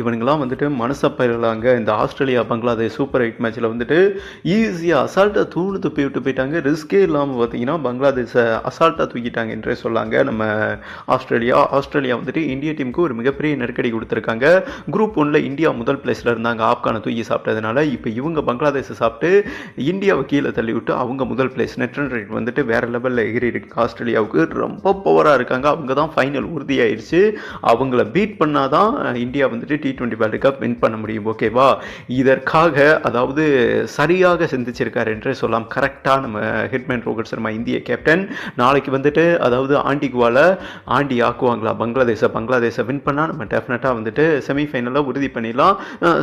இவனுங்கெல்லாம் வந்துட்டு மனசப்பயிலாங்க இந்த Australia Bangladesh super eight மேட்ச்சில் வந்துட்டு ஈஸியாக அசால்ட்டாக தூணு துப்பி விட்டு போயிட்டாங்க. ரிஸ்கே இல்லாமல் பார்த்தீங்கன்னா பங்களாதேஷை அசால்ட்டாக தூக்கிட்டாங்க என்றே சொல்லாங்க. நம்ம ஆஸ்திரேலியா ஆஸ்திரேலியா வந்துட்டு இந்திய டீமுக்கு ஒரு மிகப்பெரிய நெருக்கடி கொடுத்துருக்காங்க. குரூப் ஒன்றில் இந்தியா முதல் பிளேஸில் இருந்தாங்க. ஆப்கானை தூக்கி சாப்பிட்டதுனால இப்போ இவங்க பங்களாதேஷை சாப்பிட்டு இந்தியாவை கீழே தள்ளி விட்டு அவங்க முதல் பிளேஸ் நெட் ரன் ரேட் வந்துட்டு வேறு லெவலில் எகிரி இருக்கு. ஆஸ்திரேலியாவுக்கு ரொம்ப பவராக இருக்காங்க. அவங்க தான் ஃபைனல் உறுதியாயிருச்சு. அவங்கள பீட் பண்ணாதான் இந்தியா வந்துட்டு T twenty world cup win பண்ண முடியும் ஓகேவா இதற்காக அதாவது சரியாக சிந்திச்சிருக்கார் என்று சொல்லலாம். கரெக்டாக நம்ம ஹிட்மேன் ரோஹித் சர்மா இந்திய கேப்டன் நாளைக்கு வந்துட்டு அதாவது ஆண்டிகுவால ஆண்டி ஆக்குவாங்களா? பங்களாதேஷை பங்களாதேஷை வின் பண்ணால் நம்ம டெஃபினட்டாக வந்துட்டு செமிஃபைனலில் உறுதி பண்ணிடலாம்.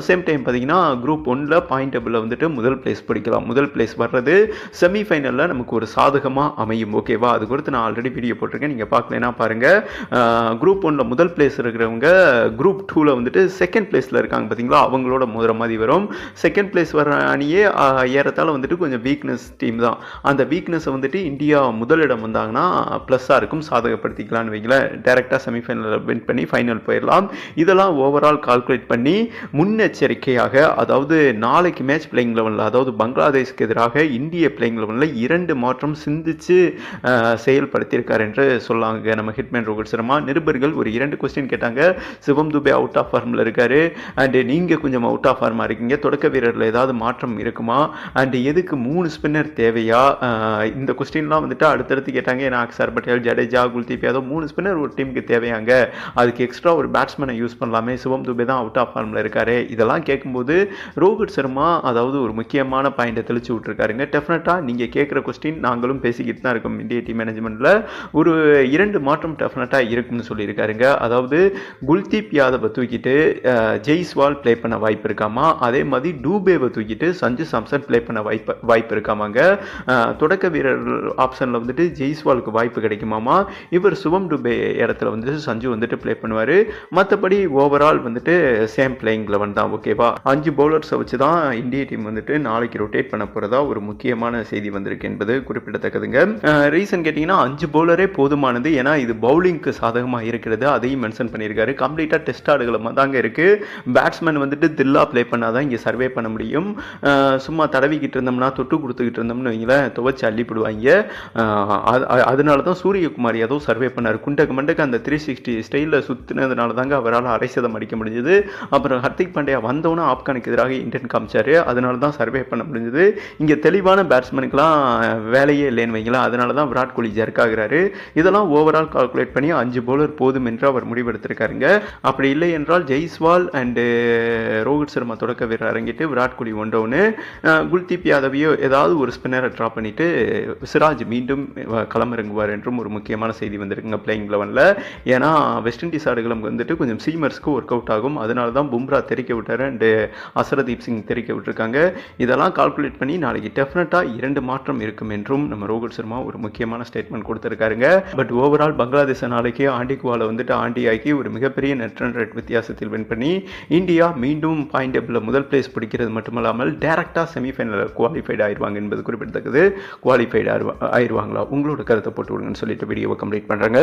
சேம் டைம் பார்த்தீங்கன்னா குரூப் ஒன்ல பாயிண்ட் டேபிளில் வந்துட்டு முதல் பிளேஸ் பிடிக்கலாம். முதல் பிளேஸ் வர்றது செமிஃபைனலில் நமக்கு ஒரு சாதகமாக அமையும் ஓகேவா அது குறித்து நான் ஆல்ரெடி வீடியோ போட்டிருக்கேன். நீங்கள் பார்க்கலன்னா பாருங்கள் குரூப் ஒன்ல முதல் பிளேஸ் இருக்கிறவங்க குரூப் டூவில் வந்துட்டு செகண்ட் பிளேஸில் இருக்காங்க பார்த்தீங்களா அவங்களோட முதல் மாதிரி வரும். செகண்ட் பிளேஸ் வர அணியே ஏறத்தால் வந்துட்டு கொஞ்சம் வீக்னஸ் டீம் தான். அந்த வீக்னஸை வந்துட்டு இந்தியா முதலிடம் வந்தாங்கன்னா ப்ளஸ்ஸாக இருக்கும். சாதகப்படுத்திக்கலாம்னு வைங்களேன். டேரெக்டாக செமிஃபைனலில் வின் பண்ணி ஃபைனல் போயிடலாம். இதெல்லாம் ஓவரால் கால்குலேட் பண்ணி முன்னெச்சரிக்கையாக அதாவது நாளைக்கு மேட்ச் பிளேயிங் லெவலில் அதாவது பங்களாதேஷ்க்கு எதிராக இந்திய பிளேயிங் லெவலில் இரண்டு மாற்றம் சிந்திச்சு செயல்படுத்தியிருக்கார் என்று சொல்லாங்க நம்ம ஹிட்மேன் ரோஹித் சர்மா. நிருபர்கள் ஒரு இரண்டு கொஸ்டின் கேட்டாங்க. சிவம் துபே அவுட் ஆஃப் ஃபார்மில் இருக்காரு. அண்டு நீங்கள் கொஞ்சம் அவுட் ஆஃப் ஃபார்மாக இருக்கீங்க. தொடக்க வீரரில் ஏதாவது மாற்றம் இருக்குமா? அண்டு எதுக்கு மூணு ஸ்பின்னர் தேவையா? இந்த கொஸ்டின்லாம் வந்துட்டு அடுத்தடுத்து கேட்டாங்க. ஏன்னா அக்சர் பட்டேல் ஜடேஜா குல்தீப் யாதவ் மூணு ஸ்பின்னர் ஒரு டீமுக்கு தேவையாங்க. அதுக்கு எக்ஸ்ட்ரா ஒரு பேட்ஸ்மேனை யூஸ் பண்ணலாமே. சிவம் துபே தான் அவுட் ஆஃப் ஃபார்மில் இருக்காரு. இதெல்லாம் கேட்கும்போது ரோஹித் சர்மா அதாவது ஒரு முக்கியமான பாயிண்ட்டை தெளிச்சு விட்ருக்காருங்க டெஃபினட்டாக நீங்கள் கேட்குற கொஸ்டின் நாங்களும் பேசிக்கிட்டு தான் இருக்கோம் இந்திய டீம் மேனேஜ்மெண்ட்டில் ஒரு இரண்டு மாற்றம் டெஃபினட்டாக இருக்கும்னு சொல்லியிருக்காருங்க. அதாவது குல்தீப் யாதவை தூக்கிட்டு ஜெய்ஸ்வால் ப்ளே பண்ண வாய்ப்பு இருக்காமா? அதே மாதிரி டூபேவை தூக்கிட்டு சஞ்சு சாம்சன் ப்ளே பண்ண வாய்ப்பு வாய்ப்பு இருக்காமாங்க? தொடக்க வீரர் ஆப்ஷனில் வந்துட்டு ஜெய்ஸ்வாலுக்கு வாய்ப்பு கிடைக்குமாமா? இவர் சுவம் டூபே இடத்துல வந்துட்டு சஞ்சு வந்துட்டு ப்ளே பண்ணுவார். மற்றபடி ஓவரால் வந்துட்டு சேம் பிளேயிங் லெவன் தான் ஓகேவா அஞ்சு பவுலர்ஸை வச்சு தான் இந்திய டீம் வந்துட்டு நாளைக்கு ரொட்டேட் பண்ண போகிறதா ஒரு முக்கியமான செய்தி வந்திருக்கு என்பது குறிப்பிடத்தக்கதுங்க. ரீசன் கேட்டிங்கன்னா அஞ்சு பவுலரே போதுமானது. ஏன்னா இது பவுலிங்க்கு சாதகமாக இருக்கிறது. அதையும் மென்ஷன் பண்ணியிருக்காரு. கம்ப்ளீட்டாக டெஸ்ட் ஆடுகளை தான் தாங்க இருக்குது பேட்ஸ்மேன் வந்துட்டு தில்லா ப்ளே பண்ணால் தான் இங்கே சர்வே பண்ண முடியும். சும்மா தடவிக்கிட்டு இருந்தோம்னா தொட்டு கொடுத்துக்கிட்டு இருந்தோம்னு வைங்களேன் துவச்சி அள்ளிப்படுவாங்க. அதனால தான் சூரியகுமார் ஏதோ சர்வே பண்ணார். குண்டக்கு மண்டக்கு அந்த த்ரீ சிக்ஸ்டி ஸ்டைலில் சுற்றினதுனால தாங்க அவரால் அரை சதம் அடிக்க முடிஞ்சது. அப்புறம் ஹர்திக் பாண்டியா வந்தவொன்னே ஆப்கானுக்கு எதிராக இண்டியன் காமிச்சார். அதனால தான் சர்வே பண்ண முடிஞ்சது. இங்கே தெளிவான பேட்ஸ்மேனுக்குலாம் வேலையே இல்லைன்னு வைங்களேன். அதனால தான் விராட் கோலி ஜர்க் ஆகுறாரு. இதெல்லாம் ஓவரால் கால்குலேட் பண்ணி அஞ்சு பவுலர் போதும் என்று அவர் முடிவெடுத்திருக்காருங்க. அப்படி இல்லை என்றால் ஜெய்ஸ்வால் அண்டு uh, ரோஹித் சர்மா தொடக்க வீரர் இறங்கிட்டு விராட் கோலி ஒன்றவனு குல்தீப் யாதவையோ ஏதாவது ஒரு ஸ்பின்னரை ட்ராப் பண்ணிட்டு சிராஜ் மீண்டும் களமிறங்குவார் என்றும் ஒரு முக்கியமான செய்தி வந்திருக்குங்க பிளேயிங் லெவனில் ஏன்னா வெஸ்ட் இண்டீஸ் ஆடுகளம் வந்துட்டு கொஞ்சம் சீமர்ஸ்க்கு ஒர்க் அவுட் ஆகும். அதனால தான் பும்ரா தெரிக்க விட்டார் அண்டு அசரதீப் சிங் தெரிக்க விட்டுருக்காங்க. இதெல்லாம் கால்குலேட் பண்ணி நாளைக்கு டெஃபினட்டாக இரண்டு மாற்றம் இருக்கும் என்றும் நம்ம ரோஹித் சர்மா ஒரு முக்கியமான ஸ்டேட்மெண்ட் கொடுத்துருக்காருங்க. பட் ஓவரால் பங்களாதேஷ் நாளைக்கு ஆண்டிகுவாவில் வந்துட்டு ஆண்டி ஆக்கி ஒரு மிகப்பெரிய நெட் ரன் ரேட் வித்தியாசத்தில் வின் பண்ணி இந்தியா மீண்டும் பாயிண்ட் டேபிளில் முதல் பிளேஸ் பிடிக்கிறது மட்டுமல்லாமல் டேரெக்டாக செமிஃபைனலில் குவாலிஃபைட் ஆயிடுவாங்க என்பது குறிப்பிடத்தக்கது. குவாலிஃபைட் ஆயிடுவாங்களா உங்களோட கருத்தை போட்டு விடுங்கன்னு சொல்லிட்டு வீடியோவை கம்ப்ளீட் பண்ணுறாங்க